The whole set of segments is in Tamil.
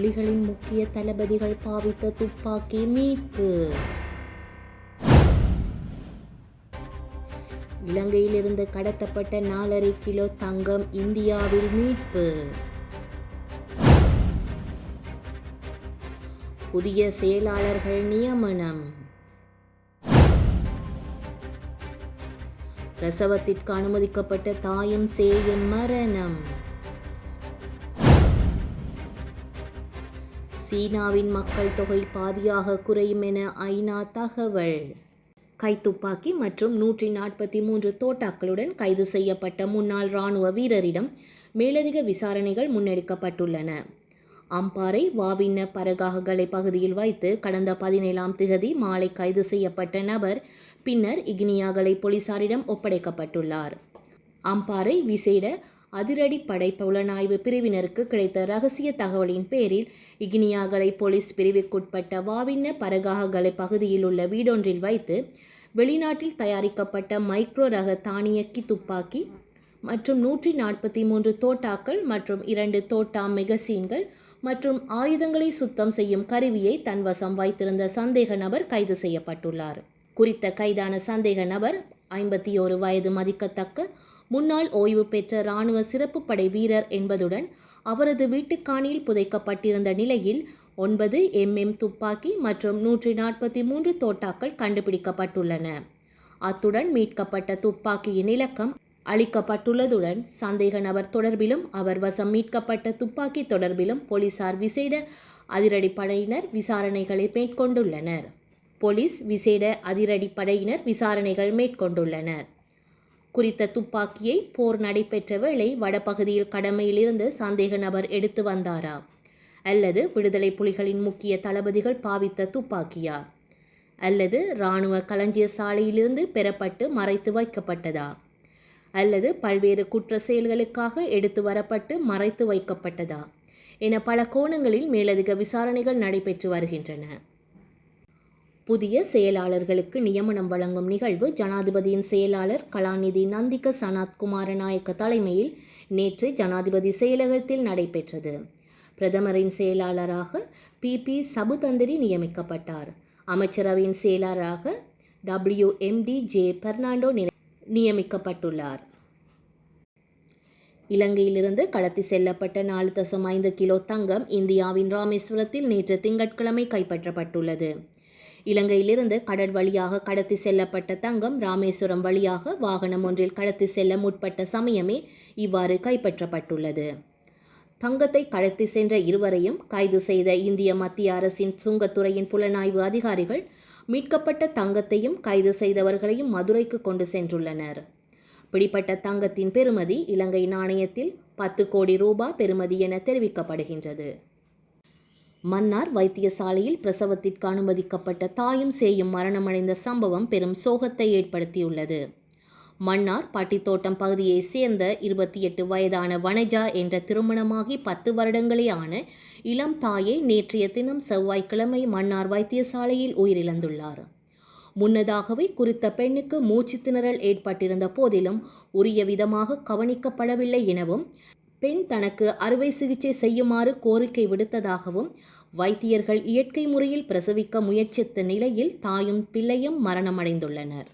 புலிகளின் முக்கிய தளபதிகள் பாவித்த துப்பாக்கி மீட்பு. இலங்கையிலிருந்து கடத்தப்பட்ட நாலரை கிலோ தங்கம் இந்தியாவில் மீட்பு. புதிய செயலாளர்கள் நியமனம். பிரசவத்திற்கு அனுமதிக்கப்பட்ட தாயும் சேயும் மரணம். சீனாவின் மக்கள் தொகை பாதியாக குறையும் என ஐநா தகவல். கைத்துப்பாக்கி மற்றும் நூற்றி நாற்பத்தி மூன்று தோட்டாக்களுடன் கைது செய்யப்பட்ட முன்னாள் இராணுவ வீரரிடம் மேலதிக விசாரணைகள் முன்னெடுக்கப்பட்டுள்ளன. அம்பாறை வாவின்ன பரகாகலை பகுதியில் வைத்து கடந்த பதினேழாம் திகதி மாலை கைது செய்யப்பட்ட நபர் பின்னர் இக்னியாகலை போலீசாரிடம் ஒப்படைக்கப்பட்டுள்ளார். அம்பாறை விசேட அதிரடி படை புலனாய்வு பிரிவினருக்கு கிடைத்த ரகசிய தகவலின் பேரில் இக்னியாகலை போலீஸ் பிரிவுக்குட்பட்ட வாவின்ன பரகாகலை பகுதியில் உள்ள வீடொன்றில் வைத்து வெளிநாட்டில் தயாரிக்கப்பட்ட மைக்ரோ ரக தானியக்கி துப்பாக்கி மற்றும் நூற்றி நாற்பத்தி மூன்று தோட்டாக்கள் மற்றும் இரண்டு தோட்டா மெகசீன்கள் மற்றும் ஆயுதங்களை சுத்தம் செய்யும் கருவியை தன்வசம் வைத்திருந்த சந்தேக நபர் கைது செய்யப்பட்டுள்ளார். குறித்த கைதான சந்தேக நபர் ஐம்பத்தி ஓரு வயது மதிக்கத்தக்க முன்னாள் ஓய்வு பெற்ற இராணுவ சிறப்பு படை வீரர் என்பதுடன் அவரது வீட்டுக்காணியில் புதைக்கப்பட்டிருந்த நிலையில் ஒன்பது எம்எம் துப்பாக்கி மற்றும் நூற்றி நாற்பத்தி மூன்று தோட்டாக்கள் கண்டுபிடிக்கப்பட்டுள்ளன. அத்துடன் மீட்கப்பட்ட துப்பாக்கியின் இலக்கம் அளிக்கப்பட்டுள்ளதுடன் சந்தேக நபர் தொடர்பிலும் அவர் வசம் மீட்கப்பட்ட துப்பாக்கி தொடர்பிலும் போலீசார் விசேட அதிரடிப்படையினர் விசாரணைகளை மேற்கொண்டுள்ளனர். போலீஸ் விசேட அதிரடிப்படையினர் விசாரணைகள் மேற்கொண்டுள்ளனர். குறித்த துப்பாக்கியை போர் நடைபெற்ற வேளை வடபகுதியில் கடமையிலிருந்து சந்தேக நபர் எடுத்து வந்தாரா? அல்லது விடுதலை புலிகளின் முக்கிய தளபதிகள் பாவித்த துப்பாக்கியா? அல்லது இராணுவ களஞ்சிய சாலையிலிருந்து பெறப்பட்டு மறைத்து வைக்கப்பட்டதா? அல்லது பல்வேறு குற்ற செயல்களுக்காக எடுத்து வரப்பட்டு மறைத்து வைக்கப்பட்டதா? என பல கோணங்களில் மேலதிக விசாரணைகள் நடைபெற்று வருகின்றன. புதிய செயலாளர்களுக்கு நியமனம் வழங்கும் நிகழ்வு ஜனாதிபதியின் செயலாளர் கலாநிதி நந்திக சனாத் குமாரநாயக்க தலைமையில் நேற்று ஜனாதிபதி செயலகத்தில் நடைபெற்றது. பிரதமரின் செயலாளராக பி. பி. சபுதந்திரி நியமிக்கப்பட்டார். அமைச்சரவையின் செயலாளராக டபிள்யூ. Empty J. பெர்னாண்டோ நியமிக்கப்பட்டுள்ளார். இலங்கையிலிருந்து கடத்தி செல்லப்பட்ட நாலு தசம் ஐந்து கிலோ தங்கம் இந்தியாவின் ராமேஸ்வரத்தில் நேற்று திங்கட்கிழமை கைப்பற்றப்பட்டுள்ளது. இலங்கையிலிருந்து கடல் வழியாக கடத்தி செல்லப்பட்ட தங்கம் ராமேஸ்வரம் வழியாக வாகனம் ஒன்றில் கடத்தி செல்ல முற்பட்ட சமயமே இவ்வாறு கைப்பற்றப்பட்டுள்ளது. தங்கத்தை கடத்தி சென்ற இருவரையும் கைது செய்த இந்திய மத்திய அரசின் சுங்கத்துறையின் புலனாய்வு அதிகாரிகள் மீட்கப்பட்ட தங்கத்தையும் கைது செய்தவர்களையும் மதுரைக்கு கொண்டு சென்றுள்ளனர். பிடிப்பட்ட தங்கத்தின் பெறுமதி இலங்கை நாணயத்தில் பத்து கோடி ரூபாய் பெறுமதி என தெரிவிக்கப்படுகின்றது. மன்னார் வைத்தியசாலையில் பிரசவத்திற்கு அனுமதிக்கப்பட்ட தாயும் சேயும் மரணமடைந்த சம்பவம் பெரும் சோகத்தை ஏற்படுத்தியுள்ளது. மன்னார் பாட்டித்தோட்டம் பகுதியைச் சேர்ந்த இருபத்தி எட்டு வயதான வனஜா என்ற திருமணமாகி பத்து வருடங்களே ஆன இளம் தாயை நேற்றைய தினம் செவ்வாய்க்கிழமை மன்னார் வைத்தியசாலையில் உயிரிழந்துள்ளார். முன்னதாகவே குறித்த பெண்ணுக்கு மூச்சு திணறல் ஏற்பட்டிருந்த போதிலும் உரிய விதமாக கவனிக்கப்படவில்லை எனவும் பெண் தனக்கு அறுவை சிகிச்சை செய்யுமாறு கோரிக்கை விடுத்ததாகவும் வைத்தியர்கள் இயற்கை முறையில் பிரசவிக்க முயற்சித்த நிலையில் தாயும் பிள்ளையும் மரணமடைந்துள்ளனர்.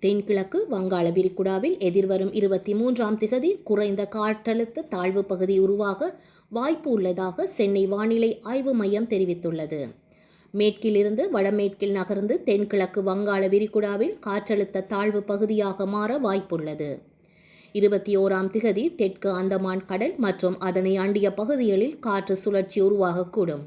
தென்கிழக்கு வங்காள விரிகுடாவில் எதிர்வரும் இருபத்தி மூன்றாம் திகதி குறைந்த காற்றழுத்த தாழ்வு பகுதி உருவாக வாய்ப்பு உள்ளதாக சென்னை வானிலை ஆய்வு மையம் தெரிவித்துள்ளது. மேற்கிலிருந்து வடமேற்கில் நகர்ந்து தென்கிழக்கு வங்காள விரிகுடாவில் காற்றழுத்த தாழ்வு பகுதியாக மாற வாய்ப்புள்ளது. இருபத்தி ஓராம் திகதி தெற்கு அந்தமான் கடல் மற்றும் அதனை அண்டிய பகுதிகளில் காற்று சுழற்சி உருவாகக்கூடும்.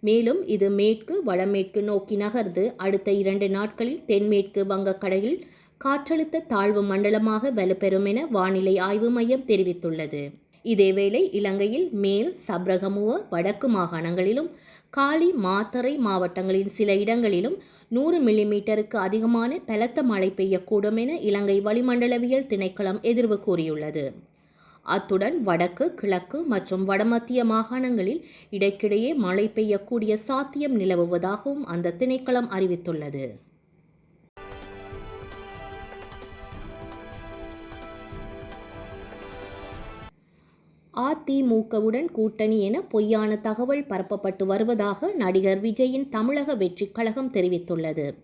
மேலும் இது மேற்கு வடமேற்கு நோக்கி நகர்ந்து அடுத்த இரண்டு நாட்களில் தென்மேற்கு வங்கக்கடையில் காற்றழுத்த தாழ்வு மண்டலமாக வலுப்பெறும் என வானிலை ஆய்வு மையம் தெரிவித்துள்ளது. இதேவேளை இலங்கையில் மேல் சப்ரகமுவ வடக்கு மாகாணங்களிலும் காலி மாத்தறை மாவட்டங்களின் சில இடங்களிலும் நூறு மில்லிமீட்டருக்கு அதிகமான பலத்த மழை பெய்யக்கூடும் என இலங்கை வளிமண்டலவியல் திணைக்களம் எதிர்வு கூறியுள்ளது. அத்துடன் வடக்கு கிழக்கு மற்றும் வடமத்திய மாகாணங்களில் இடைக்கிடையே மழை பெய்யக்கூடிய சாத்தியம் நிலவுவதாகவும் அந்த திணைக்களம் அறிவித்துள்ளது. அதிமுகவுடன் கூட்டணி என பொய்யான தகவல் பரப்பப்பட்டு வருவதாக நடிகர் விஜயின் தமிழக வெற்றிக் கழகம் தெரிவித்துள்ளது.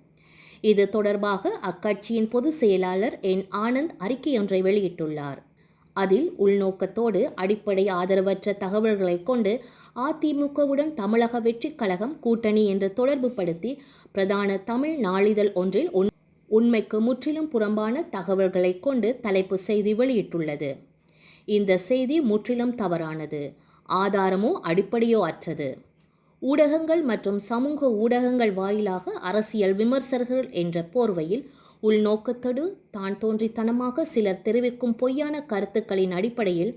இது தொடர்பாக அக்கட்சியின் பொதுச் செயலாளர் என். ஆனந்த் அறிக்கையொன்றை வெளியிட்டுள்ளார். அதில் உள்நோக்கத்தோடு அடிப்படை ஆதரவற்ற தகவல்களை கொண்டு அதிமுகவுடன் தமிழக வெற்றிக் கழகம் கூட்டணி என்று தொடர்புபடுத்தி பிரதான தமிழ் நாளிதழ் ஒன்றில் உண்- உண்மைக்கு முற்றிலும் புறம்பான தகவல்களை கொண்டு தலைப்பு செய்தி வெளியிட்டுள்ளது. இந்த செய்தி முற்றிலும் தவறானது ஆதாரமோ அடிப்படையோ அற்றது. ஊடகங்கள் மற்றும் சமூக ஊடகங்கள் வாயிலாக அரசியல் விமர்சகர்கள் என்ற போர்வையில் உள்நோக்கத்தோடு தான் தோன்றித்தனமாக சிலர் தெரிவிக்கும் பொய்யான கருத்துக்களின் அடிப்படையில்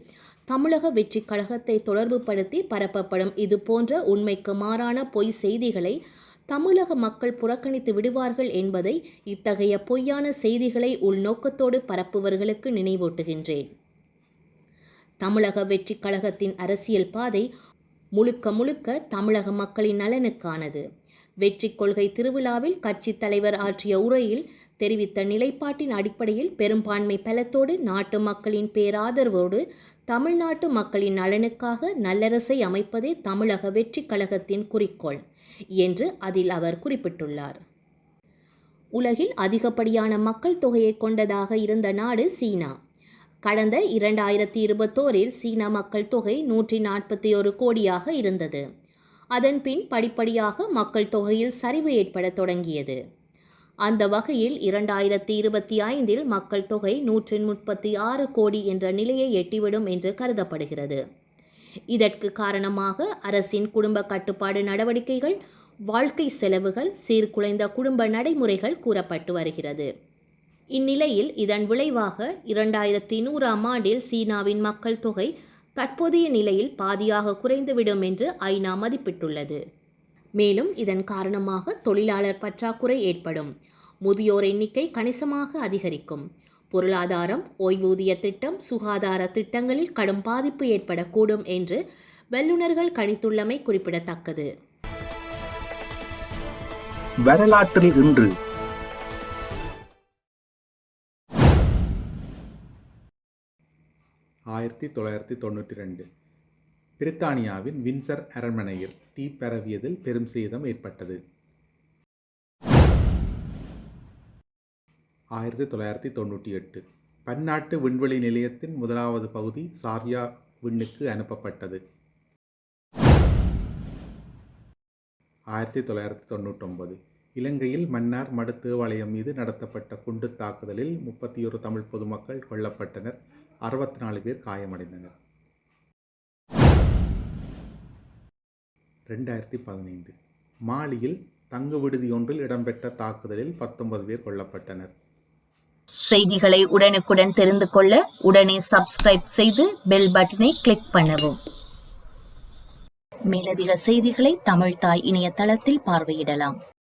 தமிழக வெற்றி கழகத்தை தொடர்புபடுத்தி பரப்பப்படும் இது போன்ற உண்மைக்கு மாறான பொய் செய்திகளை தமிழக மக்கள் புறக்கணித்து விடுவார்கள் என்பதை இத்தகைய பொய்யான செய்திகளை உள்நோக்கத்தோடு பரப்புவர்களுக்கு நினைவூட்டுகின்றேன். தமிழக வெற்றி கழகத்தின் அரசியல் பாதை முழுக்க முழுக்க தமிழக மக்களின் நலனுக்கானது. வெற்றி கொள்கை திருவிழாவில் கட்சித் தலைவர் ஆற்றிய உரையில் தெரிவித்த நிலைப்பாட்டின் அடிப்படையில் பெரும்பான்மை பலத்தோடு நாட்டு மக்களின் பேராதரவோடு தமிழ்நாட்டு மக்களின் நலனுக்காக நல்லரசை அமைப்பதே தமிழக வெற்றி கழகத்தின் குறிக்கோள் என்று அதில் அவர் குறிப்பிட்டுள்ளார். உலகில் அதிகப்படியான மக்கள் தொகையை கொண்டதாக இருந்த நாடு சீனா. கடந்த இரண்டாயிரத்தி இருபத்தோரில் சீன மக்கள் தொகை நூற்றி நாற்பத்தி ஒரு கோடியாக இருந்தது. அதன்பின் படிப்படியாக மக்கள் தொகையில் சரிவு ஏற்படத் தொடங்கியது. அந்த வகையில் இரண்டாயிரத்தி இருபத்தி ஐந்தில் மக்கள் தொகை நூற்றி முப்பத்தி ஆறு கோடி என்ற நிலையை எட்டிவிடும் என்று கருதப்படுகிறது. இதற்கு காரணமாக அரசின் குடும்ப கட்டுப்பாடு நடவடிக்கைகள் வாழ்க்கை செலவுகள் சீர்குலைந்த குடும்ப நடைமுறைகள் கூறப்பட்டு வருகிறது. இந்நிலையில் இதன் விளைவாக இரண்டாயிரத்தி நூறாம் ஆண்டில் சீனாவின் மக்கள் தொகை தற்போதைய நிலையில் பாதியாக குறைந்துவிடும் என்று ஐநா மதிப்பிட்டுள்ளது. மேலும் இதன் காரணமாக தொழிலாளர் பற்றாக்குறை ஏற்படும். முதியோர் எண்ணிக்கை கணிசமாக அதிகரிக்கும். பொருளாதாரம் ஓய்வூதிய திட்டம் சுகாதார திட்டங்களில் கடும் பாதிப்பு ஏற்படக்கூடும் என்று வல்லுநர்கள் கணித்துள்ளமை குறிப்பிடத்தக்கது. வரலாற்றில் இன்று ஆயிரத்தி தொள்ளாயிரத்தி தொண்ணூற்றி ரெண்டு. பிரித்தானியாவின் வின்சர் அரண்மனையில் தீ பரவியதில் பெரும் சேதம் ஏற்பட்டது. ஆயிரத்தி தொள்ளாயிரத்தி தொண்ணூற்றி எட்டு. பன்னாட்டு விண்வெளி நிலையத்தின் முதலாவது பகுதி சார்யா விண்ணுக்கு அனுப்பப்பட்டது. ஆயிரத்தி தொள்ளாயிரத்தி தொண்ணூற்றொன்பது. இலங்கையில் மன்னார் மடு தேவாலயம் மீது நடத்தப்பட்ட குண்டுத் தாக்குதலில் முப்பத்தி ஒரு தமிழ் பொதுமக்கள் கொல்லப்பட்டனர். அறுபத்தி நாலு பேர் காயமடைந்தனர். ரெண்டாயிரத்தி பதினைந்து மாலியில் தங்கு விடுதி ஒன்றில் இடம்பெற்ற தாக்குதலில் பத்தொன்பது பேர் கொல்லப்பட்டனர். செய்திகளை உடனுக்குடன் தெரிந்து கொள்ள உடனே சப்ஸ்கிரைப் செய்து பெல் பட்டனை கிளிக் பண்ணவும். மேலதிக செய்திகளை தமிழ்தாய் இணையதளத்தில் பார்வையிடலாம்.